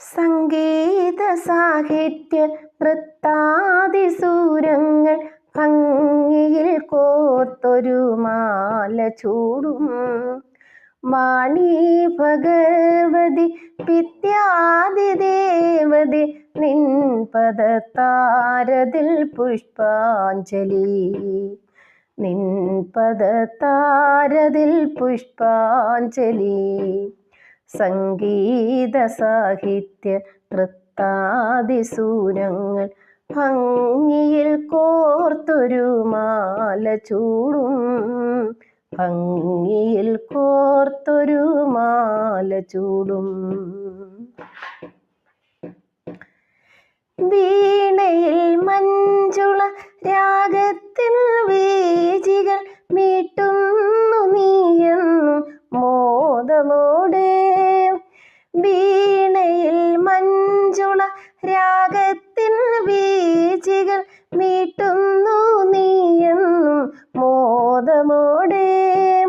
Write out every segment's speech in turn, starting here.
സംഗീത സാഹിത്യ വൃത്താതിസൂരങ്ങൾ ഭംഗിയിൽ കോർത്തൊരു മാല ചൂടും. വാണി ഭഗവതി പിത്യാദിദേവതി നിൻ പദതാരതിൽ പുഷ്പാഞ്ജലി. നിൻ പദതാരതിൽ പുഷ്പാഞ്ജലി. സംഗീത സാഹിത്യ നൃത്താതിസൂരങ്ങൾ ഭംഗിയിൽ കോർത്തൊരു മാല ചൂടും. ഭംഗിയിൽ കോർത്തൊരു മാല ചൂടും. വീണയിൽ രാഗത്തിൻ വീചികൾ മീട്ടുന്നു നീയെന്നും മോദമോടെ.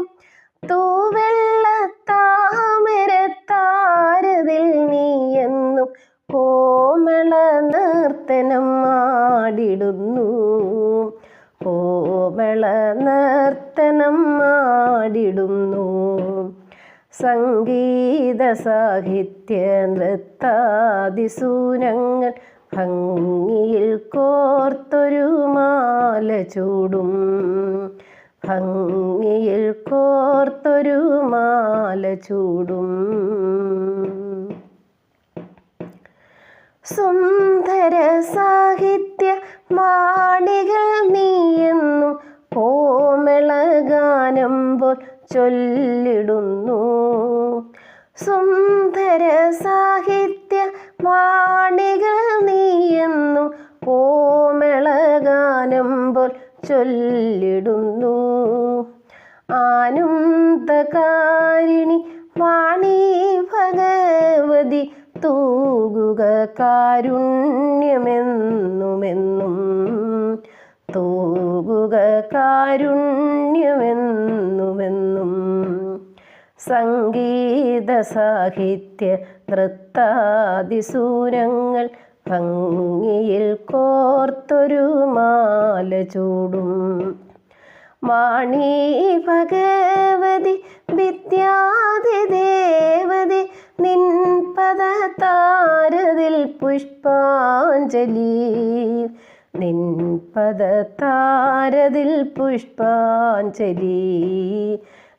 തൂവെള്ള താമര താരതിൽ നീയെന്നും കോമള നർത്തനം ആടിടുന്നു. കോമള നർത്തനം ആടിടുന്നു. സംഗീത സാഹിത്യ നൃത്താതിസൂനങ്ങൾ ഭംഗിയിൽ കോർത്തൊരു മാല ചൂടും. ഭംഗിയിൽ കോർത്തൊരു മാല ചൂടും. സുന്ദര സാഹിത്യ മാണികൾ നീയെന്നും കോമളഗാനം പോൽ ചൊല്ലിടുന്നു സാഹിത്യ വാണികൾ നീയെന്നു. കോമളഗാനം പോൽ ചൊല്ലിടുന്നു. ആനന്ദകാരിണി വാണി ഭഗവതി തൂകുക കാരുണ്യമെന്നുമെന്നും തൂകുക കാരുണ്യമെന്നുമെന്നും. സംഗീത സാഹിത്യ നൃത്താതിസൂരങ്ങൾ ഭംഗിയിൽ കോർത്തൊരു മാല ചൂടും. വാണി ഭഗവതി വിദ്യാതി ദേവതി നിൻ പദതാരതിൽ പുഷ്പാഞ്ജലി. നിൻ പദതാരതിൽ പുഷ്പാഞ്ജലി.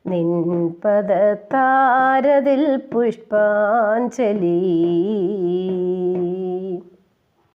നിൻപദത്താരതിൽ പുഷ്പാഞ്ജലി.